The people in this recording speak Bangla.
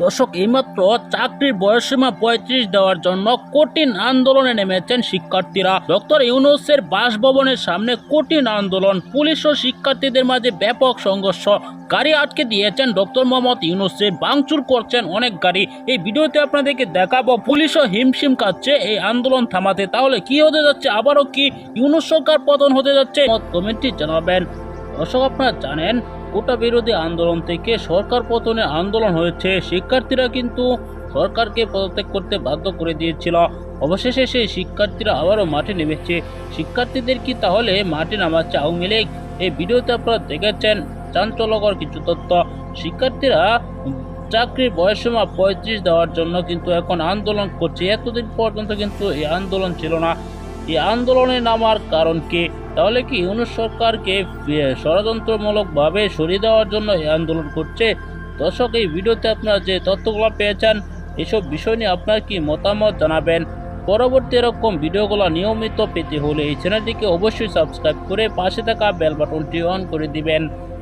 দর্শক, এইমাত্র চাকরির বয়সীমা পঁয়ত্রিশ দেওয়ার জন্য কঠিন আন্দোলনে নেমেছেন শিক্ষার্থীরা। ডক্টর ইউনুসের বাসভবনের সামনে কঠিন আন্দোলন, পুলিশ ও শিক্ষার্থীদের মাঝে ব্যাপক সংঘর্ষ। গাড়ি আটকে দিয়েছেন ডক্টর মোহাম্মদ ইউনুসে বাংচুর করছেন অনেক গাড়ি। এই ভিডিওতে আপনাদেরকে দেখাবো পুলিশও হিমশিম কাচ্ছে এই আন্দোলন থামাতে। তাহলে কি হতে যাচ্ছে? আবারও কি ইউনুস সরকার পতন হতে যাচ্ছে? কমেন্টটি জানাবেন। দর্শক, আপনারা জানেন, কোটা বিরোধী আন্দোলন থেকে সরকার পতনের আন্দোলন হয়েছে। শিক্ষার্থীরা কিন্তু সরকারকে পদত্যাগ করতে বাধ্য করে দিয়েছিল। অবশেষে সেই শিক্ষার্থীরা আবারও মাঠে নেমেছে। শিক্ষার্থীদের কি তাহলে মাঠে নামাচ্ছে আওয়ামী লীগ? এই ভিডিওতে আপনারা দেখেছেন চাঞ্চল্যকর কিছু তথ্য। শিক্ষার্থীরা চাকরির বয়সীমা পঁয়ত্রিশ দেওয়ার জন্য কিন্তু এখন আন্দোলন করছে। এতদিন পর্যন্ত কিন্তু এই আন্দোলন ছিল না। এই আন্দোলনে নামার কারণ কি? তাহলে কি ইউনুস সরকারকে ষড়যন্ত্রমূলকভাবে সরিয়ে দেওয়ার জন্য এই আন্দোলন করছে? দর্শক, এই ভিডিওতে আপনারা যে তথ্যগুলো পেয়েছেন, এসব বিষয় নিয়ে আপনার কি মতামত জানাবেন? পরবর্তী এরকম ভিডিওগুলো নিয়মিত পেতে হলে এই চ্যানেলটিকে অবশ্যই সাবস্ক্রাইব করে পাশে থাকা বেল বাটনটি অন করে দিবেন।